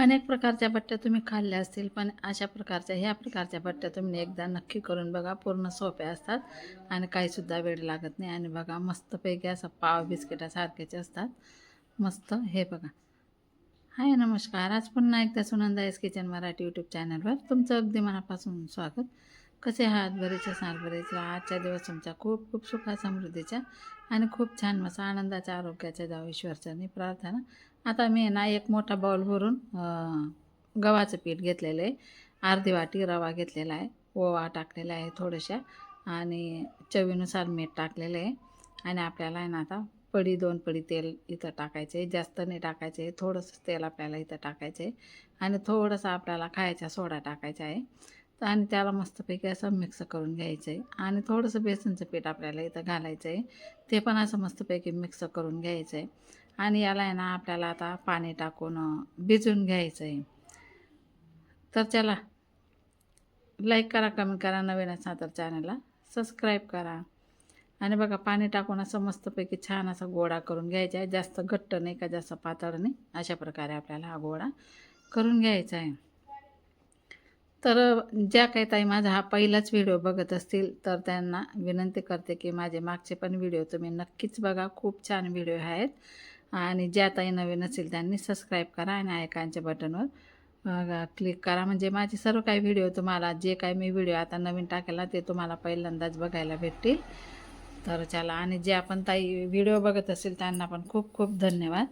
अनेक प्रकारच्या बट्ट्या तुम्ही खाल्ल्या असतील पण अशा प्रकारच्या ह्या प्रकारच्या बट्ट्या तुम्ही एकदा नक्की करून बघा. पूर्ण सोप्या असतात आणि काहीसुद्धा वेळ लागत नाही. आणि बघा मस्तपैकी असं पाव बिस्किटासारखेचे असतात. मस्त हे बघा. हाय नमस्कार. आज पुन्हा एकदा Sunanda s kitchen Marathi YouTube चॅनलवर तुमचं अगदी मनापासून स्वागत. कसे आहात? बरेच असणार बरेच आजच्या दिवस तुमच्या खूप खूप सुखा समृद्धीच्या आणि खूप छान मसा आनंदाच्या आरोग्याच्या जावं ईश्वरचरणी प्रार्थना आता मी ना एक मोठा बाउल भरून गव्हाचं पीठ घेतलेलं आहे. अर्धी वाटी रवा घेतलेला आहे. ओवा टाकलेला आहे थोड्याशा आणि चवीनुसार मीठ टाकलेलं आहे. आणि आपल्याला आहे ना आता पडी दोन पडी तेल इथं टाकायचं आहे. जास्त नाही टाकायचं आहे. थोडंसं तेल आपल्याला इथं टाकायचं आहे. आणि थोडंसं आपल्याला खायचा सोडा टाकायचा आहे. तर आणि त्याला मस्तपैकी असं मिक्स करून घ्यायचं आहे आणि थोडंसं बेसनचं पीठ आपल्याला इथं घालायचं आहे ते पण असं मस्तपैकी मिक्स करून घ्यायचं आहे आणि याला आहे ना आपल्याला आता पाणी टाकून भिजून भिजवून घ्यायचं आहे तर चला लाईक करा कमेंट करा नवीन असा तर चॅनलला सबस्क्राईब करा. आणि बघा पाणी टाकून असं मस्तपैकी छान असा गोळा करून घ्यायचा आहे जास्त घट्ट नाही का जास्त पातळ नाही अशा प्रकारे आपल्याला हा गोळा करून घ्यायचा आहे तर ज्या काही ताई माझा हा पहिलाच व्हिडिओ बघत असतील तर त्यांना विनंती करते की माझे मागचे पण व्हिडिओ तुम्ही नक्कीच बघा. खूप छान व्हिडिओ आहेत. आणि ज्या ताई नवीन असतील त्यांनी सबस्क्राईब करा आणि आयकांच्या बटनवर क्लिक करा. म्हणजे माझे सर्व काही व्हिडिओ तुम्हाला जे काही मी व्हिडिओ आता नवीन टाकेला ते तुम्हाला पहिल्यांदाच बघायला भेटतील. तर चला आणि जे आपण ताई व्हिडिओ बघत असेल त्यांना पण खूप खूप धन्यवाद.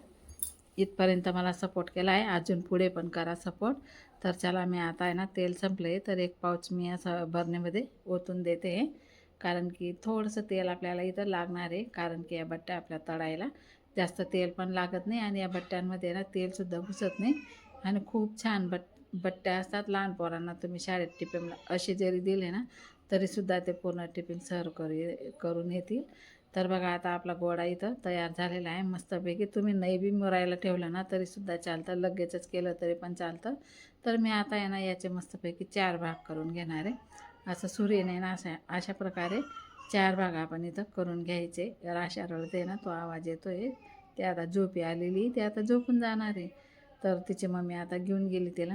इथपर्यंत मला सपोर्ट केला आहे. अजून पुढे पण करा सपोर्ट. तर चला मी आता आहे ना तेल संपले तर एक पाऊच मी असं भरणीमध्ये ओतून देते. कारण की थोडंसं तेल आपल्याला इथं लागणार आहे. कारण की या बट्ट्या आपल्या तळायला जास्त तेल पण लागत नाही आणि या बट्ट्यांमध्ये ना तेलसुद्धा घुसत नाही. आणि खूप छान बट बट्ट्या असतात लहान पोरांना. तुम्ही शाळेत टिफिनला असे जरी दिले ना तरीसुद्धा ते पूर्ण टिफिन सर्व करू करून येतील. तर बघा आता आपला गोडा इथं तयार झालेला आहे मस्तपैकी. तुम्ही नाही बी मुरायला ठेवलं ना तरीसुद्धा चालतं. लगेचच केलं तरी पण चालतं. तर मी आता आहे ना याचे मस्तपैकी चार भाग करून घेणार आहे. असं सूर्यने ना अशा अशा प्रकारे चार भाग आपण इथं करून घ्यायचे. राशा रडते ना तो आवाज येतो आहे ते आता झोपी आलेली ते आता झोपून जाणार आहे. तर तिची मम्मी आता घेऊन गेली तिला.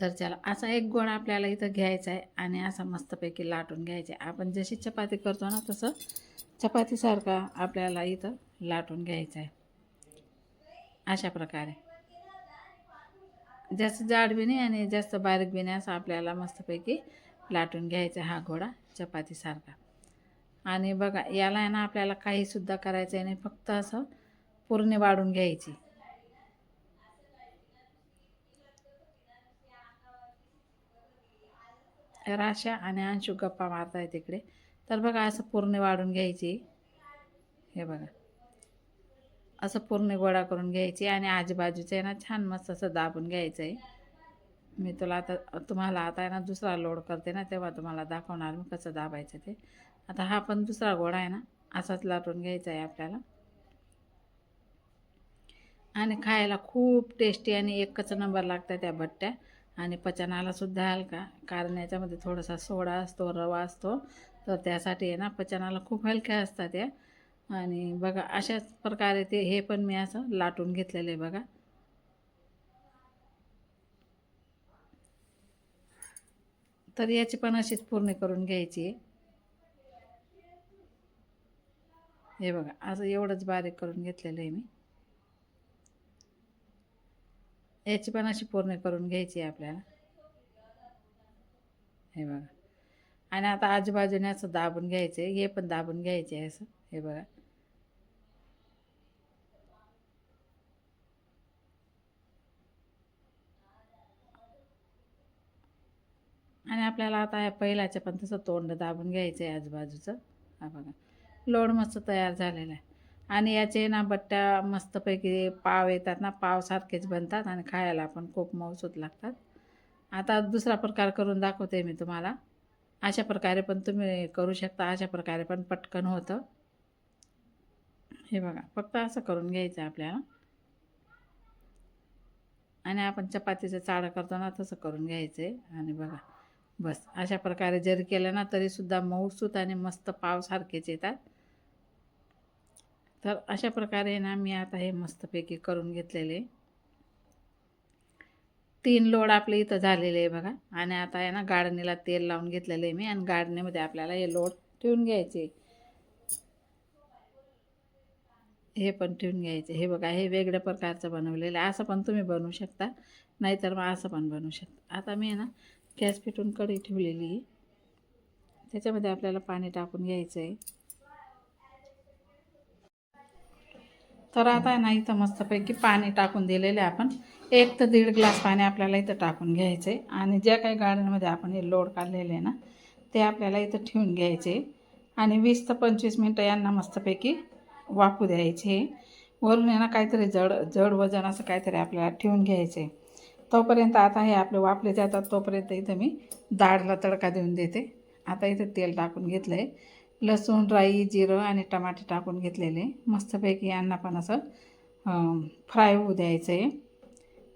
तर चला असा एक गोळा आपल्याला इथं घ्यायचा आहे आणि असा मस्तपैकी लाटून घ्यायचा आहे. आपण जशी चपाती करतो ना तसं चपातीसारखा आपल्याला इथं लाटून घ्यायचं आहे. अशा प्रकारे. जास्त जाड बी नाही आणि जास्त बारीक बी नाही असं आपल्याला मस्तपैकी लाटून घ्यायचा हा घोडा चपातीसारखा. आणि बघा याला आहे ना आपल्याला काहीसुद्धा करायचं आहे नाही फक्त असं पूर्ण वाढून घ्यायची. राशा आणि अंशू गप्पा मारताय तिकडे. तर बघा असं पूर्ण वाढून घ्यायची. हे बघा. असं पूर्ण गोळा करून घ्यायची आणि आजूबाजूचं आहे ना छान मस्त असं दाबून घ्यायचं आहे मी तुला आता तुम्हाला आता आहे ना दुसरा लोड करते ना तेव्हा तुम्हाला दाखवणार मी कसं दाबायचं ते. आता हा पण दुसरा गोळा आहे ना असाच लाटून घ्यायचा आहे आपल्याला. आणि खायला खूप टेस्टी आणि एकच नंबर लागतात त्या भट्ट्या. आणि पचनालासुद्धा हलका कारण याच्यामध्ये थोडासा सोडा असतो रवा असतो. तर त्यासाठी आहे ना पचनाला खूप हलक्या असतात या. आणि बघा अशाच प्रकारे ते हे पण मी असं लाटून घेतलेलं आहे बघा. तर याची पण अशीच पूर्ण करून घ्यायची आहे. हे बघा असं एवढंच बारीक करून घेतलेलं आहे मी. याची पण अशी पूर्ण करून घ्यायची आहे आपल्याला. हे बघा. आणि आता आजूबाजूने असं दाबून घ्यायचं आहे हे पण दाबून घ्यायचे आहे असं. हे बघा. आणि आपल्याला आता या पहिल्याचं पण तसं तोंड दाबून घ्यायचं आहे आजूबाजूचं. हा बघा. लोड मस्त तयार झालेला आहे. आणि याचे ना बट्ट्या मस्तपैकी पाव येतात ना पावसारखेच बनतात आणि खायला पण खूप मऊसूत लागतात. आता दुसरा प्रकार करून दाखवते मी तुम्हाला. अशा प्रकारे पण तुम्ही करू शकता अशा प्रकारे पण पटकन होतं. हे बघा फक्त असं करून घ्यायचं आपल्याला. आणि आपण चपातीचं चाळं करतो ना तसं करून घ्यायचं. आहे आणि बघा बस. अशा प्रकारे जरी केलं ना तरीसुद्धा मऊसूत आणि मस्त पावसारखेच येतात. तर अशा प्रकारे ना मी आता हे मस्तपैकी करून घेतलेले. तीन लोड आपले इथं झालेले आहे बघा. आणि आता आहे ना गाडणीला तेल लावून घेतलेलं आहे मी. आणि गाडणीमध्ये आपल्याला हे लोड ठेवून घ्यायचे. हे पण ठेवून घ्यायचे. हे बघा हे वेगळ्या प्रकारचं बनवलेलं आहे. असं पण तुम्ही बनवू शकता. नाहीतर मग असं पण बनवू शकता. आता मी आहे ना गॅस पेटून कढी ठेवलेली आहे. त्याच्यामध्ये आपल्याला पाणी टाकून घ्यायचं आहे. तर आता आहे ना इथं मस्तपैकी पाणी टाकून दिलेलं आहे आपण. एक तर दीड ग्लास पाणी आपल्याला इथं टाकून घ्यायचे आणि ज्या काही गार्डनमध्ये आपण हे लोड काढलेले आहे ना ते आपल्याला इथं ठेवून घ्यायचे आणि वीस ते पंचवीस मिनटं यांना मस्तपैकी वाफू द्यायचे. वरून आहे ना काहीतरी जड जड वजन असं काहीतरी आपल्याला ठेवून घ्यायचे तोपर्यंत आता हे आपले वाफले जातात तोपर्यंत इथं मी डाळला तडका देऊन देते. आता इथं तेल टाकून घेतलं आहे लसूण राई जिरं आणि टमाटे टाकून घेतलेले. मस्तपैकी यांना पण असं फ्राय होऊ द्यायचं आहे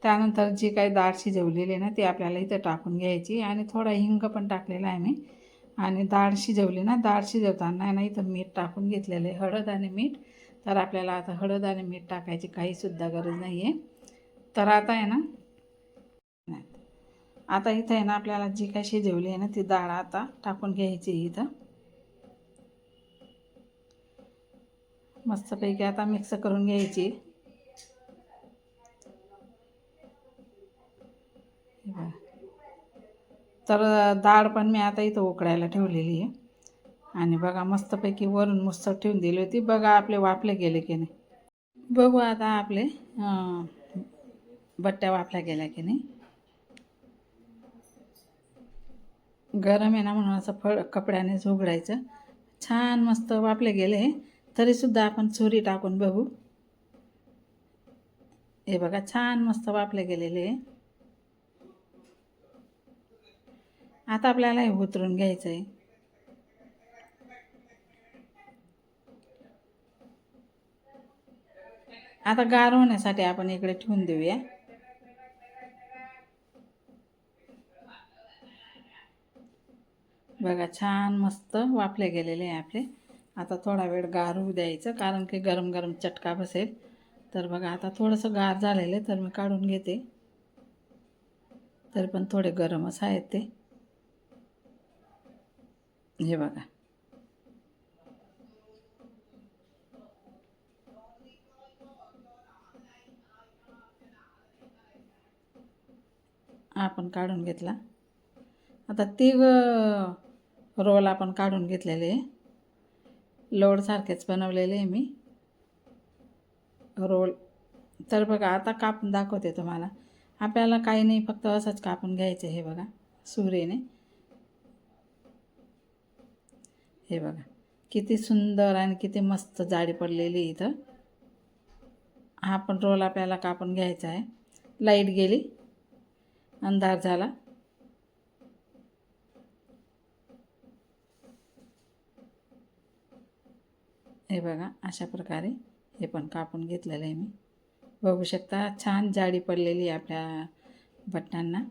त्यानंतर जी काही डाळ शिजवलेली आहे ना ती आपल्याला इथं टाकून घ्यायची. आणि थोडा हिंग पण टाकलेला आहे मी. आणि डाळ शिजवली ना डाळ शिजवताना ना इथं मीठ टाकून घेतलेलं आहे. हळद आणि मीठ. तर आपल्याला आता हळद आणि मीठ टाकायची काहीसुद्धा गरज नाही आहे तर आता आहे ना नाही. आता इथं आहे ना आपल्याला जी काही शिजवली आहे ना ती डाळ आता टाकून घ्यायची इथं. मस्तपैकी आता मिक्स करून घ्यायची. तर डाळ पण मी आता इथं उकडायला ठेवलेली आहे. आणि बघा मस्तपैकी वरून मस्त ठेवून दिली होती. बघा आपले वाफले गेले की नाही. बघू आता आपले बट्ट्या वाफल्या गेल्या की नाही. गरम आहे ना म्हणून असं फळ कपड्यानेच उघडायचं. छान मस्त वापले गेले. तरीसुद्धा आपण चुरी टाकून बघू. हे बघा छान मस्त वाफले गेलेले. आहे आता आपल्याला हे उतरून घ्यायचं आहे आता गार होण्यासाठी आपण इकडे ठेवून देऊया. बघा छान मस्त वाफले गेलेले आहे आपले. आता थोडा वेळ गार होऊ द्यायचं कारण की गरम गरम चटका बसेल. तर बघा आता थोडंसं गार झालेलं आहे तर मी काढून घेते. तरी पण थोडे गरमच आहेत ते. हे बघा. आपण काढून घेतला. आता तिघ रोल आपण काढून घेतलेले. लोडसारखेच बनवलेले आहे मी. रोल. तर बघा आता कापून दाखवते तुम्हाला. आपल्याला काही नाही फक्त असंच कापून घ्यायचं हे बघा सुरेने. हे बघा किती सुंदर आणि किती मस्त जाडी पडलेली इथं. हा पण रोल आपल्याला कापून घ्यायचा आहे. लाइट गेली. अंधार झाला. हे बघा अशा प्रकारे हे पण कापून घेतलेलं आहे मी. बघू शकता छान जाडी पडलेली आहे आपल्या बट्ट्यांना.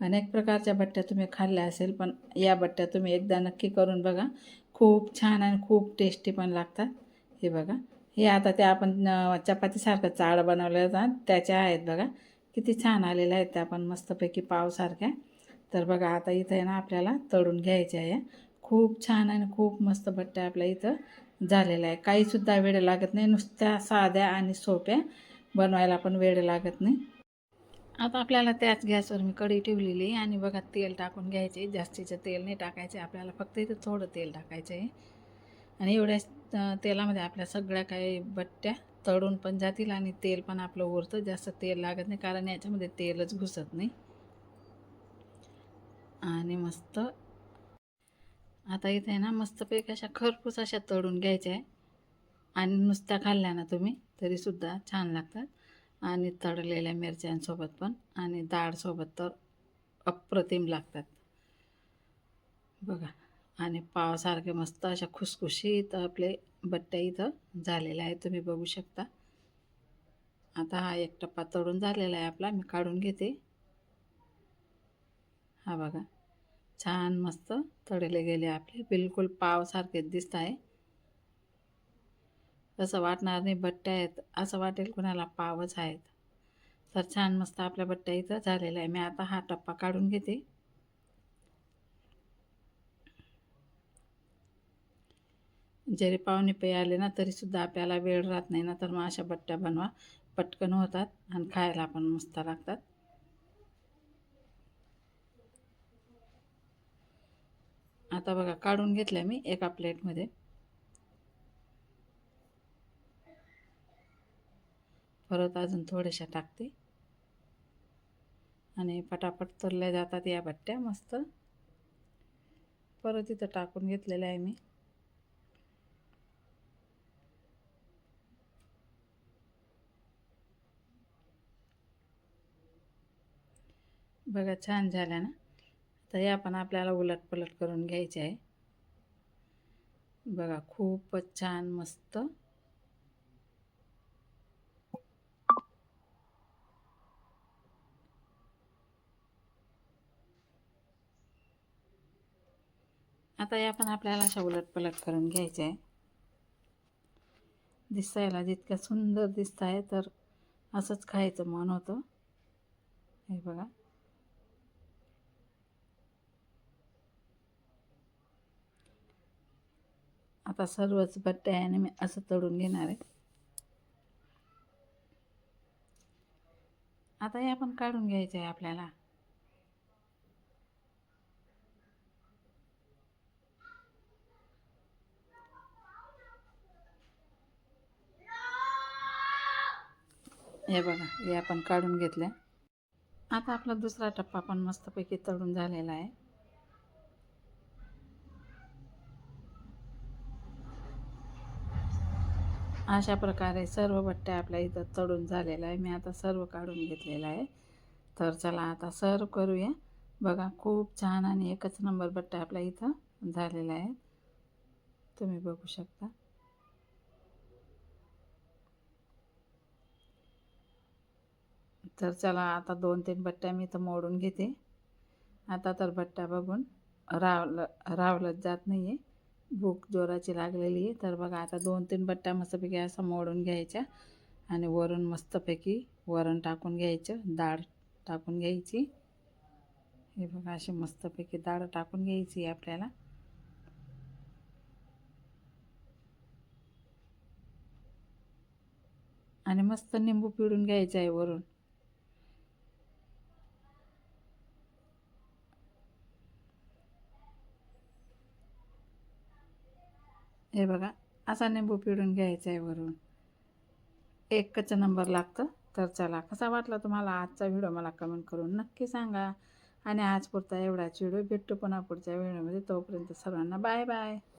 अनेक प्रकारच्या बट्ट्या तुम्ही खाल्ल्या असेल पण या बट्ट्या तुम्ही एकदा नक्की करून बघा. खूप छान आणि खूप टेस्टी पण लागतात. हे बघा हे आता ते आपण चपातीसारखं चाळ बनवलं जातात त्याच्या आहेत बघा. किती छान आलेल्या आहेत त्या पण मस्तपैकी पावसारख्या. तर बघा आता इथं आहे ना आपल्याला तळून घ्यायच्या आहे. खूप छान आणि खूप मस्त बट्ट्या आपल्या इथं झालेल्या आहे काहीसुद्धा वेळ लागत नाही नुसत्या साध्या आणि सोप्या बनवायला पण वेळ लागत नाही. आता आपल्याला त्याच गॅसवर मी कढी ठेवलेली आहे आणि बघा तेल टाकून घ्यायचे. जास्तीचं तेल नाही टाकायचे आपल्याला फक्त इथं थोडं तेल टाकायचं आहे. आणि एवढ्या तेलामध्ये आपल्या सगळ्या काही बट्ट्या तळून पण जातील आणि तेल पण आपलं उरतं. जास्त तेल लागत नाही कारण याच्यामध्ये तेलच घुसत नाही. आणि मस्त आता इथे आहे ना मस्तपैकी अशा खरपूस अशा तळून घ्यायच्या आहे. आणि नुसत्या खाल्ल्या ना तुम्ही तरीसुद्धा छान लागतात. आणि तळलेल्या मिरच्यांसोबत पण आणि डाळसोबत तर अप्रतिम लागतात. बघा आणि पावसारखे मस्त अशा खुसखुशीत आपले बट्ट्या इथं झालेले आहेत. तुम्ही बघू शकता. आता हा एक टप्पा तळून झालेला आहे आपला मी काढून घेते. हा बघा छान मस्त तळले गेले आपले. बिलकुल पावसारखेच दिसत आहे. असं वाटणार नाही बट्ट्या आहेत. असं वाटेल कुणाला पावच आहेत. तर छान मस्त आपल्या बट्ट्या इथं झालेला आहे. मी आता हा टप्पा काढून घेते. जरी पाहुणे पे आले ना तरीसुद्धा आपल्याला वेळ राहत नाही ना तर मग अशा बट्ट्या बनवा. पटकन होतात आणि खायला पण मस्त लागतात. आता बघा काढून घेतल्या मी एका प्लेटमध्ये. परत अजून थोड्याशा टाकते. आणि पटापट तरल्या जातात या बट्ट्या मस्त. परत इथं टाकून घेतलेल्या आहे मी. बघा छान झाल्या ना? तर या पण आपल्याला उलट पलट करून घ्यायचे आहे. बघा खूपच छान मस्त. आता या पण आपल्याला अशा उलट पलट करून घ्यायचे आहे. दिसायला जितक्या सुंदर दिसत आहे तर असंच खायचं मन होतं. हे बघा. आता सर्वच बट्टे आहे आणि मी असं तळून घेणार आहे. आता हे आपण काढून घ्यायचं आहे आपल्याला. हे बघा हे आपण काढून घेतलं आता आपला दुसरा टप्पा पण मस्तपैकी तळून झालेला आहे. अशा प्रकारे सर्व बट्ट्या आपल्या इथं तळून झालेला आहे. मी आता सर्व काढून घेतलेला आहे. तर चला आता सर्व करूया. बघा खूप छान आणि एकच नंबर बट्ट्या आपल्या इथं झालेला आहे तुम्ही बघू शकता. तर चला आता दोन तीन बट्ट्या मी तर मोडून घेते. आता तर बट्ट्या बघून रावलं रावलंच जात नाही आहे भूक जोराची लागलेली आहे. तर बघा आता दोन तीन बट्ट्या मस्तपैकी असं मोडून घ्यायच्या आणि वरून मस्तपैकी वरण टाकून घ्यायचं डाळ टाकून घ्यायची. हे बघा अशी मस्तपैकी डाळ टाकून घ्यायची आपल्याला. आणि मस्त निंबू पिळून घ्यायचं आहे वरून. हे बघा असा निंबू पिळून घ्यायचा आहे वरून. एकच नंबर लागतं तर चला कसा वाटला तुम्हाला आजचा व्हिडिओ मला कमेंट करून नक्की सांगा. आणि आज पुरता एवढाच व्हिडिओ भेटतो पुन्हा पुढच्या व्हिडिओमध्ये. तोपर्यंत सर्वांना बाय बाय